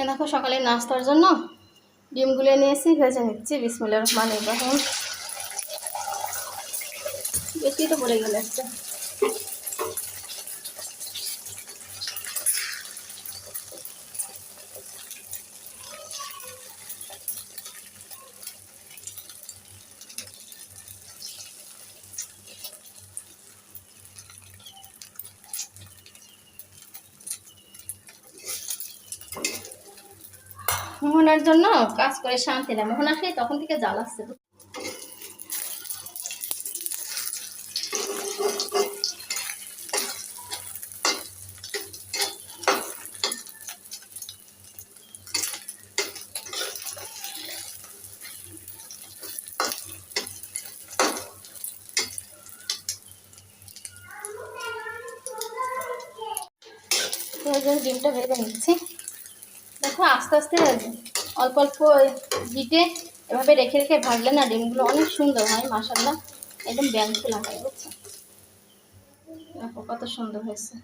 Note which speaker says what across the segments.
Speaker 1: এ দেখো সকালে নাস্তার জন্য ডিমগুলো নিয়েছি, ভেজে নিচ্ছি বিসমুল্লা রহমান ইব্রাহিম বেশি তো পড়ে গেলে একটা মোহনার জন্য কাজ করে শান্তি না। মোহন আসে তখন থেকে জ্বালাচ্ছে ডিমটা ভেজে নিচ্ছি। দেখো আস্তে আস্তে অল্প অল্প হিটে এভাবে রেখে রেখে ভাজলে না ডিমগুলো অনেক সুন্দর হয় মাসাল্লাহ একদম ব্যাংক খোলা হয় দেখো কত সুন্দর হয়েছে।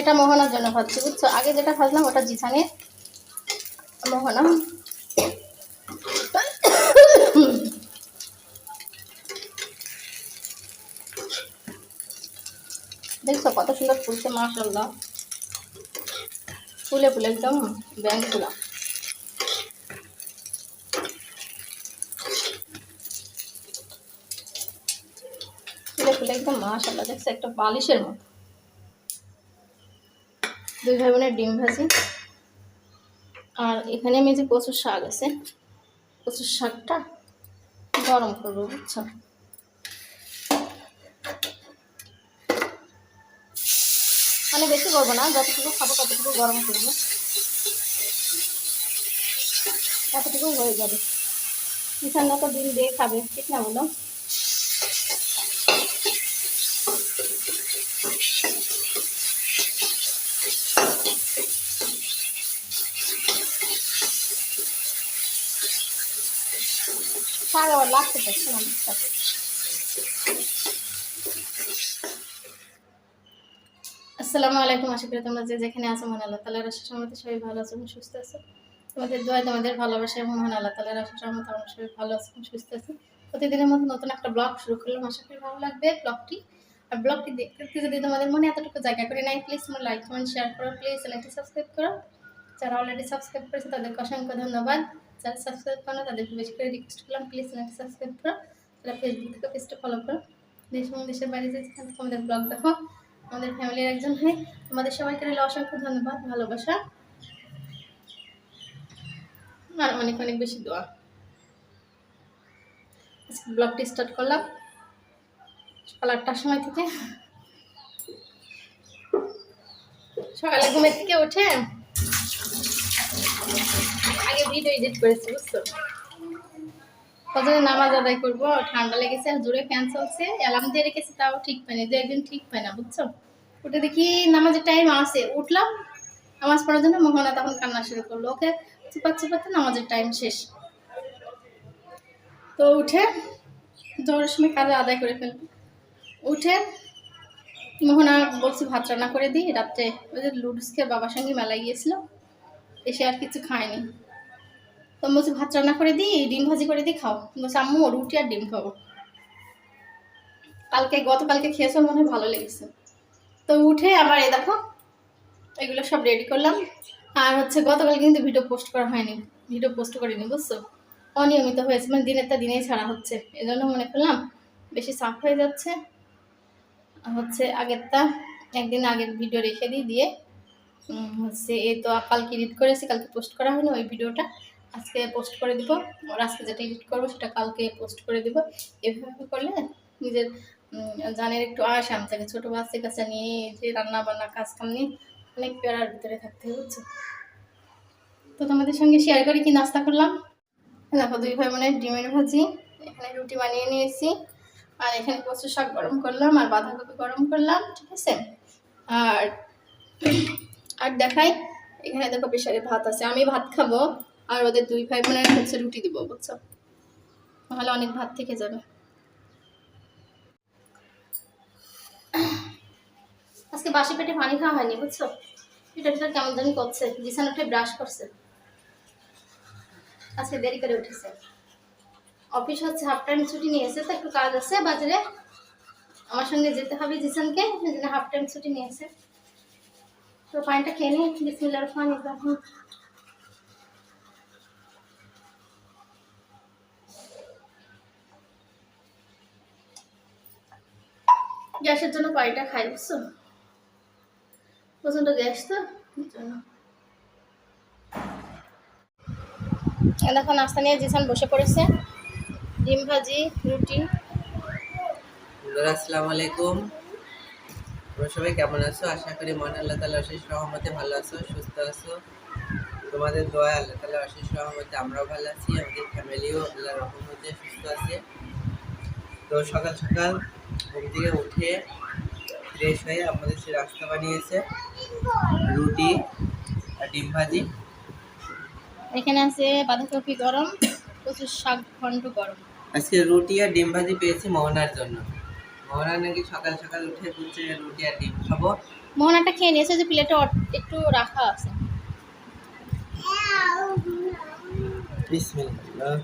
Speaker 1: এটা মোহনার জন্য ভাজছি, বুঝছ? আগে যেটা ভাজলাম ওটা জিসানের মোহনা দেখছ কত সুন্দর ফুলছে মাশাল্লাহ ফুলে ফুলে একদম ব্যাংক ফুলা। ফুলে ফুলে একদম মাশাল্লাহ দেখছে একটা বালিশের মতো। দুই ভাই বোনের ডিম ভাজি। আর এখানে আমি যে কচুর শাক আছে, কচুর শাকটা গরম করব, বুঝছ? মানে বেশি করব না, যতটুকু খাব ততটুকু গরম করব। ততটুকু হয়ে যাবে। কিষানরা তো ডিম দিয়ে খাবে, ঠিক না বলো? আবার লাগতে পারছে না আসসালামু আলাইকুম। আশা করি তোমরা যে যেখানে আছো, মহান আল্লাহ তালার আশা সমাতে সবাই ভালো আছো এবং সুস্থ আছো। তোমাদের দোয়া তোমাদের ভালোবাসা এবং মহান আল্লাহ তালার আশা সমাতে আমরা সবাই ভালো আছি এবং সুস্থ আছি। প্রতিদিনের মতো নতুন একটা ব্লগ শুরু করলাম। আশা করি ভালো লাগবে ব্লগটি। আর ব্লগটি দেখতে যদি তোমাদের মনে এতটুকু জায়গা করে নাই প্লিজ তোমার লাইক কমেন্ট শেয়ার করো। প্লিজ চ্যানেলটি সাবস্ক্রাইব করো। যারা অলরেডি সাবস্ক্রাইব করেছে, তাদেরকে অসংখ্য ধন্যবাদ। যারা সাবস্ক্রাইব করো তাদেরকে বেশি করে রিকোয়েস্ট করলাম। প্লিজ চ্যানেলটি সাবস্ক্রাইব করো। যারা ফেসবুক থেকে পেজটা ফলো করো। দেশ এবং দেশের বাইরে যে ব্লগ দেখো আমাদের ফ্যামিলির একজন হয়ে তোমাদের সবাইকে রইল অসংখ্য ধন্যবাদ, ভালোবাসা। আর অনেক অনেক বেশি দোয়া। ব্লগটি স্টার্ট করলাম। সকাল আটটার সময় থেকে। সকালে ঘুমের থেকে উঠে আগে ভিডিও এডিট করেছি, বুঝছ? কতদিন নামাজ আদায় করব? ঠান্ডা লেগেছে আর জোরে ফ্যান চলছে, অ্যালার্ম দিয়ে রেখেছে, তাও ঠিক পাইনি, দু একদিন ঠিক পাই না, বুঝছ? উঠে দেখি নামাজের টাইম আসে, উঠলাম, নামাজ পড়ার জন্য মোহনা তখন কান্না শুরু করল, ওকে চুপাতে চুপাতে নামাজের টাইম শেষ। তো উঠে জোরের সময় কাজে আদায় করে ফেলব। উঠে মোহনা বলছি, ভাত রান্না করে দিই, রাত্রে ওই যে লুডুসকে বাবার সঙ্গে মেলায় গিয়েছিল, এসে আর কিছু খায়নি। তো আমি বলছি, ভাত রান্না করে দিই, ডিম ভাজি করে দিই, খাও। বলছি, আম্মু, রুটি আর ডিম খাব। কালকে, গতকালকে খেয়েছো, মনে হয় ভালো লেগেছে। তো উঠে আবার এ দেখো, এগুলো সব রেডি করলাম। আর হচ্ছে গতকাল কিন্তু ভিডিও পোস্ট করা হয়নি। ভিডিও পোস্ট করিনি, বুঝছ? অনিয়মিত হয়েছে মানে দিনেরটা দিনেই ছাড়া হচ্ছে। এজন্য মনে করলাম, বেশি সাফ হয়ে যাচ্ছে। হচ্ছে, আগেরটা, একদিন আগের ভিডিও রেখে দিই, দিয়ে হচ্ছে, এই তো কালকে এডিট করেছি, কালকে পোস্ট করা হয়নি ওই ভিডিওটা আজকে পোস্ট করে দিব, আর আজকে যেটা এডিট করব সেটা কালকে পোস্ট করে দিব। এভাবে করলে নিজের জানের একটু আসাম থাকে ছোটো বাচ্চা কাছে নিয়ে যে রান্না বান্না কাজ কাম নিয়ে অনেক প্যারার ভিতরে থাকতে বুঝছ? তো তোমাদের সঙ্গে শেয়ার করি কি নাস্তা করলাম। দেখো দুই ভাই বোনের ডিমের ভাজি, এখানে রুটি বানিয়ে নিয়েছি। আর এখানে কচু শাক গরম করলাম, আর বাঁধাকপি গরম করলাম, ঠিক আছে? আর আর দেখাই, এখানে দেখো প্রেশারে ভাত আছে, আমি ভাত খাব। আর ওদের দুই ভাই বোনের হচ্ছে রুটি দিব, বুঝছ? নাহলে অনেক ভাত থেকে যাবে। আজকে বাসি পেটে পানি খাওয়া হয়নি, বুঝছ? এটা এটা কেমন জানি করছে, বিছানা উঠে ব্রাশ করছে। আজকে দেরি করে উঠেছে। অফিস হচ্ছে হাফ টাইম ছুটি নিয়েছে, তো একটু কাজ আছে, বাজারে আমার সঙ্গে যেতে হবে জিসানকে হাফ টাইম ছুটি নিয়েছে। তো পানিটা খেয়ে নিই বিসমিল্লার রহমান রহিম। গ্যাসের জন্য পানিটা খাই, বুঝছ? প্রচণ্ড গ্যাস তো জন্য। দেখো, নাস্তা নিয়ে জিসান বসে পড়েছে। ডিম ভাজি, রুটি।
Speaker 2: আসসালামু আলাইকুম। তোমরা সবাই কেমন আছো? আশা করি মহান আল্লাহ তালা অশেষ রহমতে ভালো আছো, সুস্থ আছো। তোমাদের দোয়া আল্লাহ তালা অশেষ রহমতে আমরাও ভালো আছি, আমাদের ফ্যামিলিও আল্লাহ রহমতে সুস্থ আছে। তো সকাল সকাল ঘুম থেকে উঠে ফ্রেশ হয়ে আমাদের সে রাস্তা বানিয়েছে। রুটি আর ডিম ভাজি।
Speaker 1: এখানে আছে বাঁধাকপি গরম প্রচুর শাক ঘন্ট গরম।
Speaker 2: আজকে রুটি আর ডিম ভাজি পেয়েছি মোহনার জন্য। মোহনা নাকি সকাল সকাল উঠে বলছে রুটি আর ডিম খাব।
Speaker 1: মোহনাটা খেয়ে নিয়েছে যে প্লেটে একটু রাখা আছে।
Speaker 2: বিসমিল্লাহ।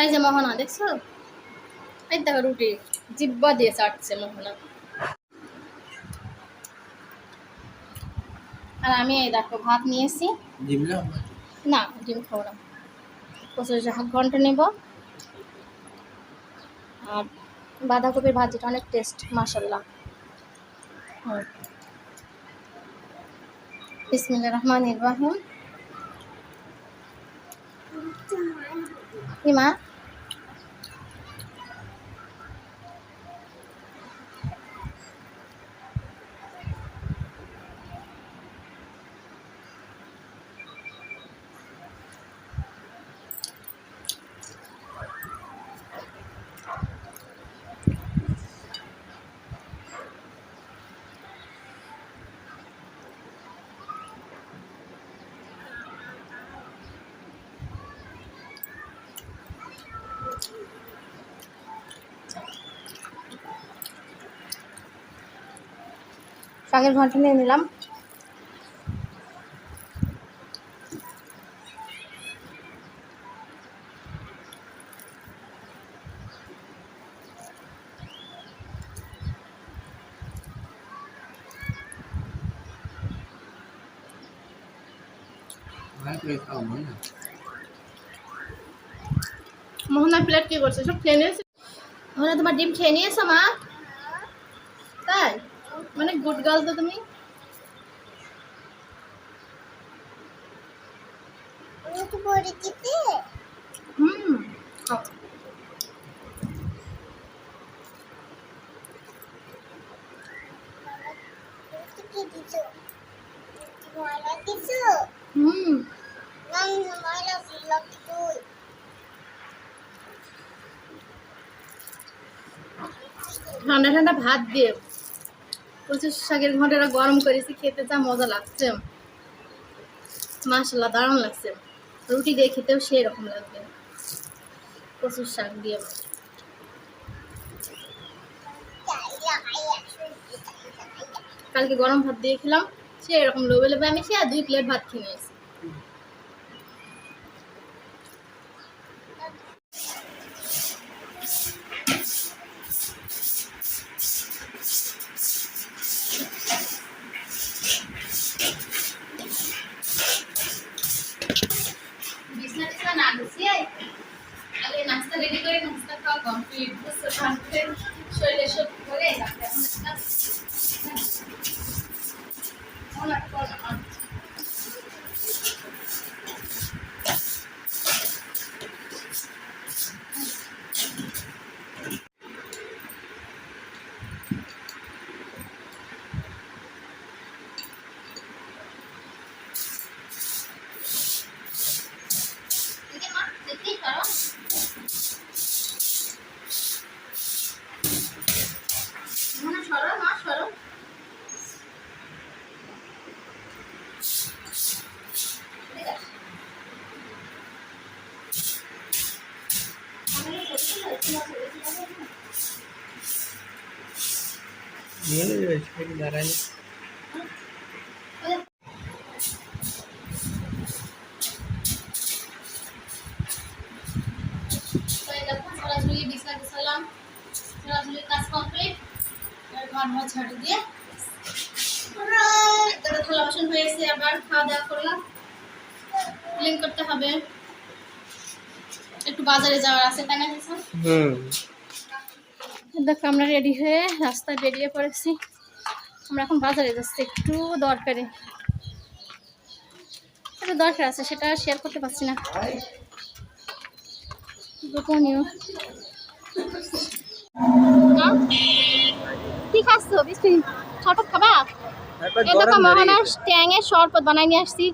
Speaker 1: এই যে মোহনা দেখছ? এই দেখো রুটি জিব্বা দিয়ে চাটছে মোহনা। আর আমি এই দেখো ভাত নিয়েছি। না ডিম খাব না। প্রচুর শাক ঘন্ট নেব। আর বাঁধাকপির ভাজিটা অনেক টেস্ট মাসাল্লাহ বিসমিল্লা রহমান ইব্রাহিম কি মা শাকের ঘন্ট নিয়ে নিলাম। মোহনার প্লেট কি করছে? সব খেয়ে নিয়েছে? মোহনা, তোমার ডিম খেয়ে নিয়েছো, মা? গুড গার্ল তো তুমি? হুম। হুম। ঠান্ডা ঠান্ডা ভাত দিয়ে। প্রচুর শাকের ঘন্টাটা গরম করেছি, খেতে যা মজা লাগছে। মাসাল্লাহ দারুণ লাগছে। রুটি দিয়ে খেতেও সেই রকম লাগবে। প্রচুর শাক দিয়ে। কালকে গরম ভাত দিয়ে খেলাম সে এরকম লোভে লোবে আমি সে দুই প্লেট ভাত খেয়ে নিয়েছি।
Speaker 2: ये नारायण
Speaker 1: দিয়ে ডিসকাস করলাম সরাসরি কাজ কমপ্লিট ঘর ঘর ঝাড়ু দিয়ে তারপরে থালা বাসন হয়েছে আবার খাওয়া দাওয়া করলাম ক্লিন করতে হবে একটু বাজারে যাওয়ার আছে তাই না দেখো আমরা রেডি হয়ে রাস্তায় বেরিয়ে পড়েছি। আমরা এখন বাজারে যাচ্ছি একটু দরকারি। একটু দরকার আছে সেটা শেয়ার করতে পারছি না। গোপনীয়। না? কি খাচ্ছ? বিস্কুট শরবত খাবা? এ দেখো মোহনা ট্যাঙের শরবত বানাই নিয়ে আসছি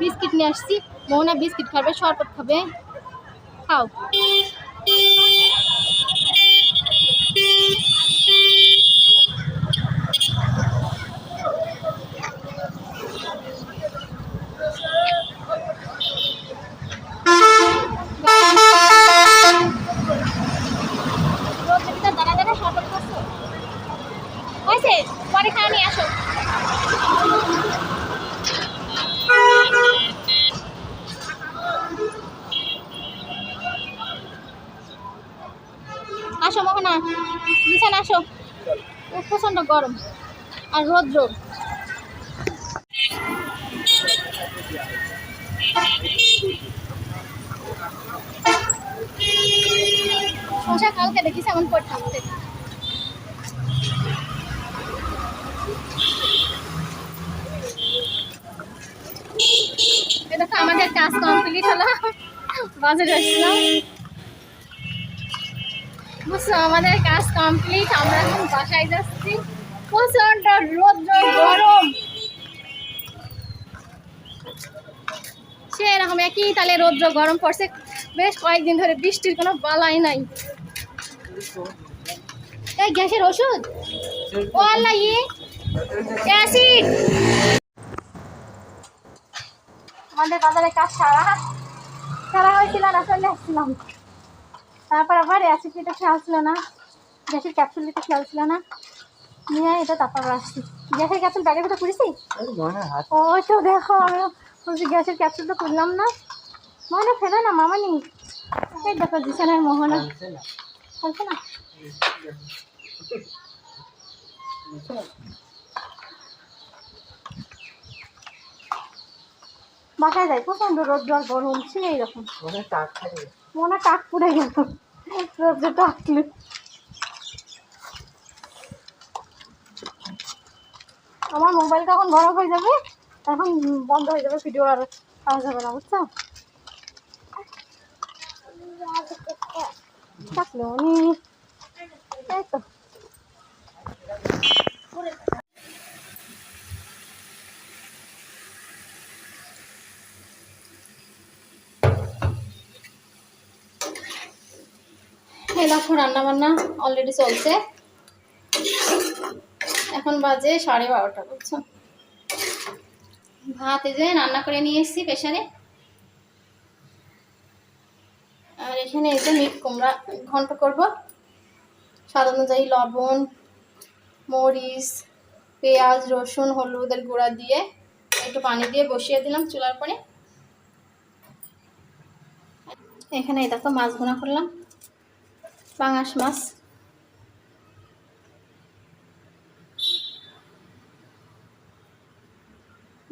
Speaker 1: বিস্কিট নিয়ে আসছি। মোহনা বিস্কিট খাবে শরবত খাবে। খাও রোদ্রের ভিতর দাঁড়া দাঁড়া শরবত খাচ্ছ হয়েছে পরে খাওয়া নিয়ে আসো আসো, মোহনা। বিছানা আসো। প্রচণ্ড গরম। আর রৌদ্র। শশা আমাদের কাজ কমপ্লিট হলো। বাজারে আসলাম আমাদের কাজ কমপ্লিট আমরা এখন বাসায় যাচ্ছি। প্রচণ্ড রোদ্র গরম। সেরকম একই, তাহলে রৌদ্র গরম পড়ছে। বেশ কয়েকদিন ধরে বৃষ্টির কোনো বালাই নাই। এই গ্যাসের ওষুধ? ও আল্লাহ ইয়ে অ্যাসিড। আমাদের বাজারে কাজ সারা। সারা হয়েছিল চলে আসছিলাম। তারপর আবার অ্যাসিড খেয়াল ছিল না গ্যাসের ক্যাপসুল দিতে খেয়াল ছিল না। নিয়ে এটা তারপর আবার আসছি। গ্যাসের ক্যাপসুল ব্যাগের ভিতরে পুড়েছি? ও তো দেখো আমি বলছি গ্যাসের ক্যাপসুল তো তুললাম না। মনে ফেলে না মামা নি এই দেখো জিসানের মোহনা। চলছে না? বাসায় যাই প্রচণ্ড রোদ আর গরম ছিল এইরকম
Speaker 2: মনে টাক
Speaker 1: পুড়ে গেল। টাকলে আমার মোবাইলটা এখন গরম হয়ে যাবে, এখন বন্ধ হয়ে যাবে ভিডিও আর পাওয়া যাবে না, বুঝছ? থাকলে উনি। এই তো। এই দেখো রান্না বান্না অলরেডি চলছে। এখন বাজে সাড়ে বারোটা, বুঝছ? ভাত এই যে রান্না করে নিয়ে এসেছি প্রেশারে। আর এখানে এই যে মিট কুমড়া ঘন্ট করব। স্বাদ অনুযায়ী লবণ, মরিচ, পেঁয়াজ, রসুন, হলুদের গুঁড়া দিয়ে একটু পানি দিয়ে বসিয়ে দিলাম চুলার পরে। এখানে এই দেখো মাছ ভুনা করলাম। পাঙাশ মাছ।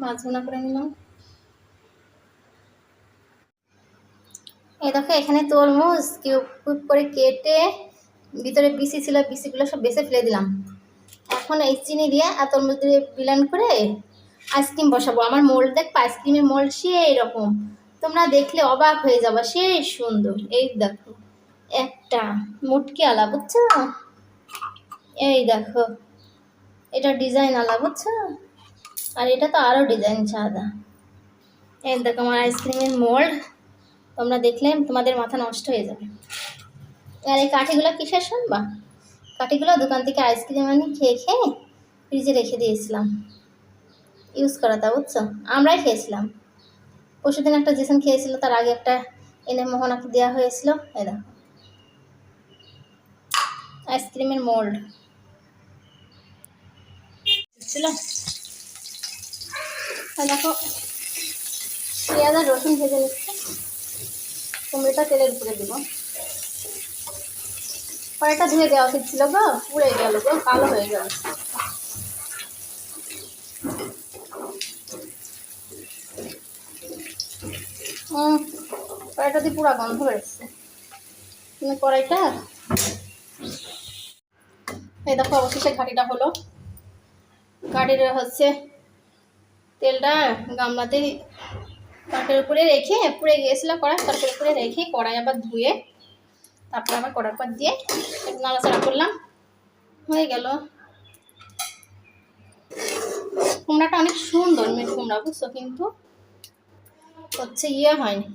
Speaker 1: মাছ করে এই দেখো, এখানে তরমুজ কিউব করে কেটে ভিতরে বিসি ছিল বিসিগুলো সব বেছে ফেলে দিলাম। এখন এই চিনি দিয়ে আর তরমুজ দিয়ে বিলান করে আইসক্রিম বসাবো। আমার মোল্ড দেখ আইসক্রিমের মোল্ড সেই রকম। তোমরা দেখলে অবাক হয়ে যাবা, সেই সুন্দর। এই দেখো। একটা মুটকি আলা, বুঝছ? এই দেখো, এটা ডিজাইন আলা, বুঝছ? আর এটা তো আরও ডিজাইন সাদা। এই দেখো, আমার আইসক্রিমের মোল্ড, তোমরা দেখলে তোমাদের মাথা নষ্ট হয়ে যাবে। আর এই কাঠিগুলো কিসের শুনবা? কাঠিগুলো দোকান থেকে আইসক্রিম আনি খেয়ে খেয়ে ফ্রিজে রেখে দিয়েছিলাম। ইউজ করা তা, বুঝছ? আমরাই খেয়েছিলাম। পরশুদিন একটা জেসন খেয়েছিল, তার আগে একটা এনে মোহনাকে দেওয়া হয়েছিল। এই দেখো। আইসক্রিমের মোল্ড। ছিল? দেখো পেঁয়াজ আর রসুন ভেজে নিচ্ছে। কুমড়োটা তেলের উপরে দিব। কড়াইটা ধুয়ে দেওয়া উচিত ছিল গো পুড়ে গেল গো কালো হয়ে গেল। কড়াইটা দিয়ে পুরা গন্ধ বেরোচ্ছে। কিন্তু কড়াইটা এই দেখো অবশেষে ঘাটিটা হলো। ঘাটির হচ্ছে তেলটা গামলাতে তারপরে উপরে রেখে পুড়ে গিয়েছিল কড়াই, তারপরে উপরে রেখে কড়াই আবার ধুয়ে তারপরে আবার কড়ার পর দিয়ে নাড়াচাড়া করলাম। হয়ে গেল। কুমড়াটা অনেক সুন্দর মিষ্টি কুমড়া, বুঝছ? কিন্তু হচ্ছে ইয়ে হয়নি।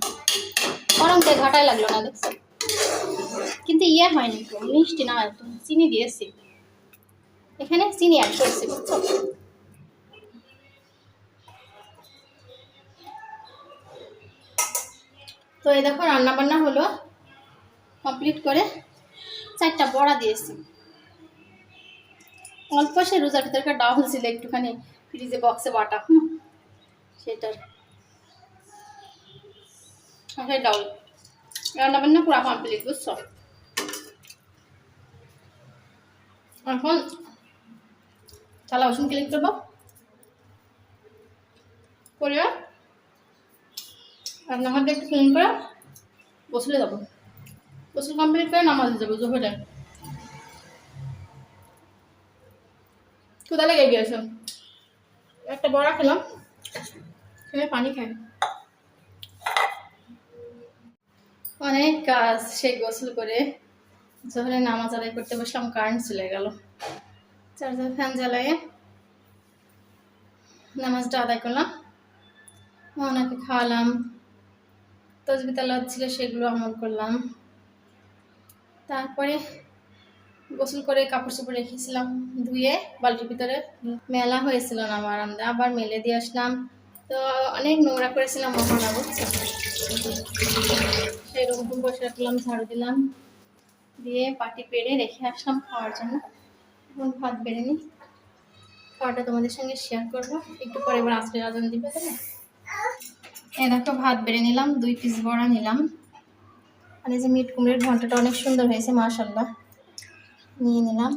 Speaker 1: দিয়ে ঘাটাই লাগল না, দেখছ? কিন্তু ইয়ে হয়নি মিষ্টি না চিনি দিয়েছি। এখানে চিনি করেছি বুঝছ? তো এই দেখো রান্না বান্না হলো কমপ্লিট করে চারটা বড়া দিয়েছি। অল্প সে রোজার ভিতরকার ডাউল ছিল একটুখানি ফ্রিজে বক্সে বাটা, হুম, সেটার। ডাউল। রান্না বান্না পুরো কমপ্লিট, বুঝছ? এখন চালা ওষুধ ক্লিক করব। করে রান্নাঘরটা একটু ক্লিন করে গোসলে যাব। গোসল কমপ্লিট করে নামাজ যাব জোহরে কোথা লেগে গিয়েছে? একটা বড়া খেলাম খেলে পানি খাই। অনেক কাজ সেই গোসল করে জোহরে নামাজ আদায় করতে বসলাম কারেন্ট চলে গেল। চার্জার ফ্যান জ্বালায়ে নামাজটা আদায় করলাম। ওনাকে খাওয়ালাম। তসবি তালাত ছিল সেগুলো আমল করলাম। তারপরে গোসল করে কাপড় চোপড় রেখেছিলাম, ধুয়ে বালতির ভিতরে। মেলা হয়েছিল না আমার, আমরা আবার মেলে দিয়ে আসলাম। তো অনেক নোংরা করেছিলাম মহানা বুঝছ? সেই রুম বসে রাখলাম, ঝাড়ু দিলাম। দিয়ে পাটি পেরে রেখে আসলাম খাওয়ার জন্য। এখন ভাত বেড়ে নিই খাওয়াটা তোমাদের সঙ্গে শেয়ার করব। একটু পরে এবার আজকে আজান দিবে না? এ দেখো, ভাত বেড়ে নিলাম, দুই পিস বড়া নিলাম। আর এই যে মিট কুমড়ের ঘন্টাটা অনেক সুন্দর হয়েছে মাশাল্লাহ নিয়ে নিলাম।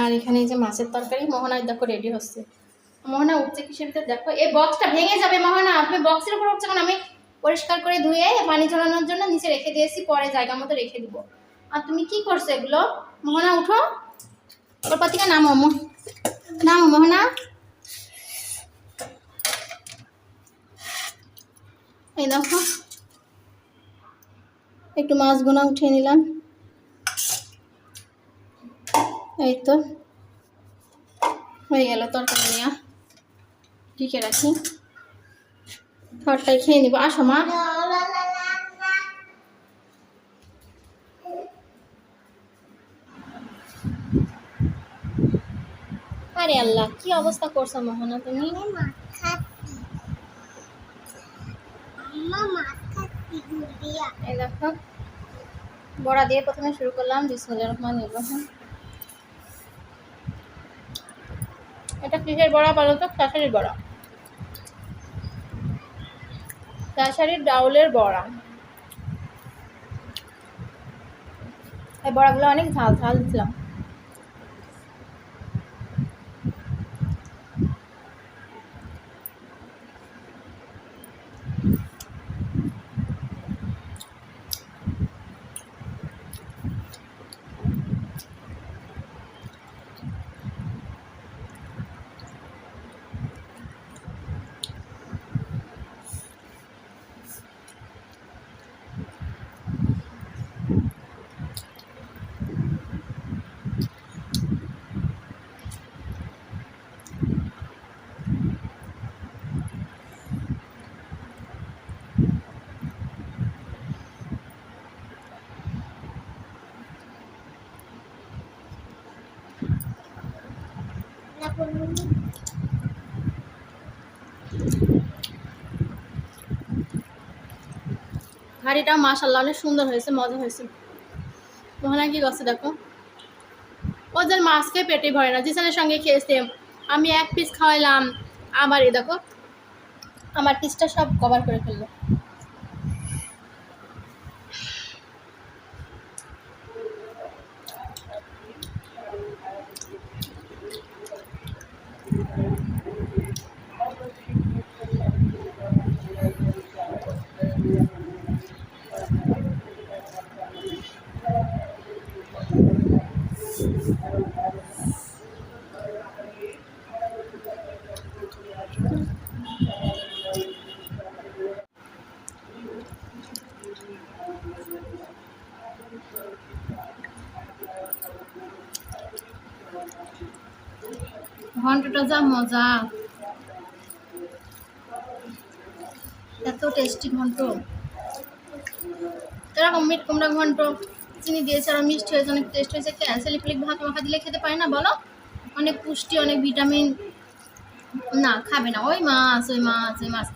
Speaker 1: আর এখানে যে মাছের তরকারি মোহনায় দেখো রেডি হচ্ছে। মোহনা উঠছে কিসের ভিতরে? দেখো, এই বক্সটা ভেঙে যাবে, মোহনা। আপনি বক্সের উপর উঠছে কারণ আমি পরিষ্কার করে ধুয়ে পানি ঝরানোর জন্য নিচে রেখে দিয়েছি, পরে জায়গা মতো রেখে দিব। আর তুমি কি করছ এগুলো? মোহনা, উঠো। ওর পর নামো নামো, মোহনা। এই দেখো। একটু মাছ বোনা উঠিয়ে নিলাম। এই তো। হয়ে গেল তরকারি নেওয়া ঢেকে রাখি। খাবারটাই খেয়ে নিবো। আসো মা। আরে আল্লাহ কি অবস্থা করছ মোহনা তুমি? এই দেখো বড়া দিয়ে প্রথমে শুরু করলাম। বিসমুল্লাহ রহমান রহিম। এটা কিসের বড়া বলো তো? খেসারির বড়া। খেসারির ডাউলের বড়া। এই বড়াগুলো অনেক ঝাল ঝাল দিলাম হাঁড়িটা মাশাল্লাহ অনেক সুন্দর হয়েছে, মজা হয়েছে। মোহনা কি করছে দেখো? ওদের মাছকে পেটে ভরে না, জিসানের সঙ্গে খেয়েছে। আমি এক পিস খাওয়াইলাম, আবার এ দেখো, আমার পিসটা সব কভার করে ফেলল। ঘন্টটা যা মজা। এত টেস্টি ঘন্ট। এরকম মিট কুমড়া ঘন্ট, চিনি দিয়েছে আর মিষ্টি হয়েছে অনেক টেস্ট হয়েছে। ক্যান্সেলি ভাত মাখা দিলে খেতে পারে না বলো? অনেক পুষ্টি, অনেক ভিটামিন না, খাবে না। ওই মাছ ওই মাছ ওই মাছ।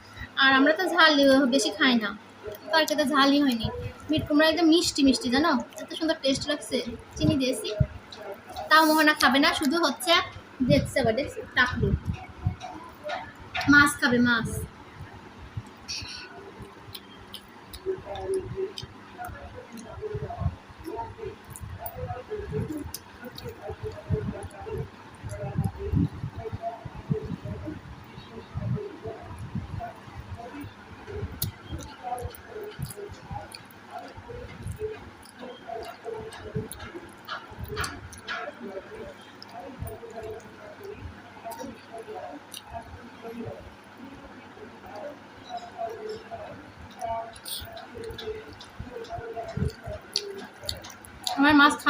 Speaker 1: আর আমরা তো ঝাল বেশি খাই না। তার খেতে ঝালই হয়নি। মিট কুমড়া একদম মিষ্টি মিষ্টি, জানো? এত সুন্দর টেস্ট লাগছে। চিনি দিয়েছি। তাও মোহনা খাবে না। শুধু হচ্ছে দেখছে আবার দেখছে টাকলু মাছ খাবে মাছ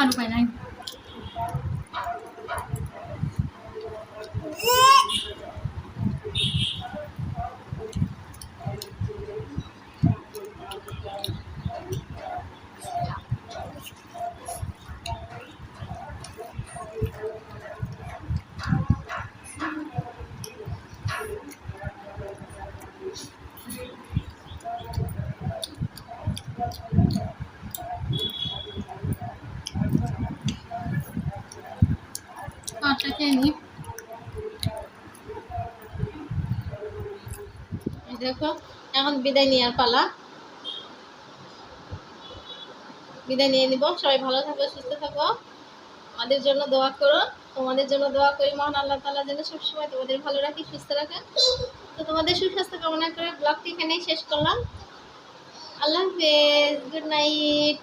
Speaker 1: আমার মাছ খাওয়ার উপায় নাই পাঁচটা খেয়ে নিই এই এখন বিদায় নেওয়ার পালা। বিদায় নিয়ে নিব। সবাই ভালো থাকো, সুস্থ থাকো। আমাদের জন্য দোয়া করো। তোমাদের জন্য দোয়া করি। মহান আল্লাহ তালা যেন সবসময় তোমাদের ভালো রাখি, সুস্থ রাখেন তো তোমাদের সুস্বাস্থ্য কামনা করে ব্লগটি এখানেই শেষ করলাম। আল্লাহ হাফেজ। Good night.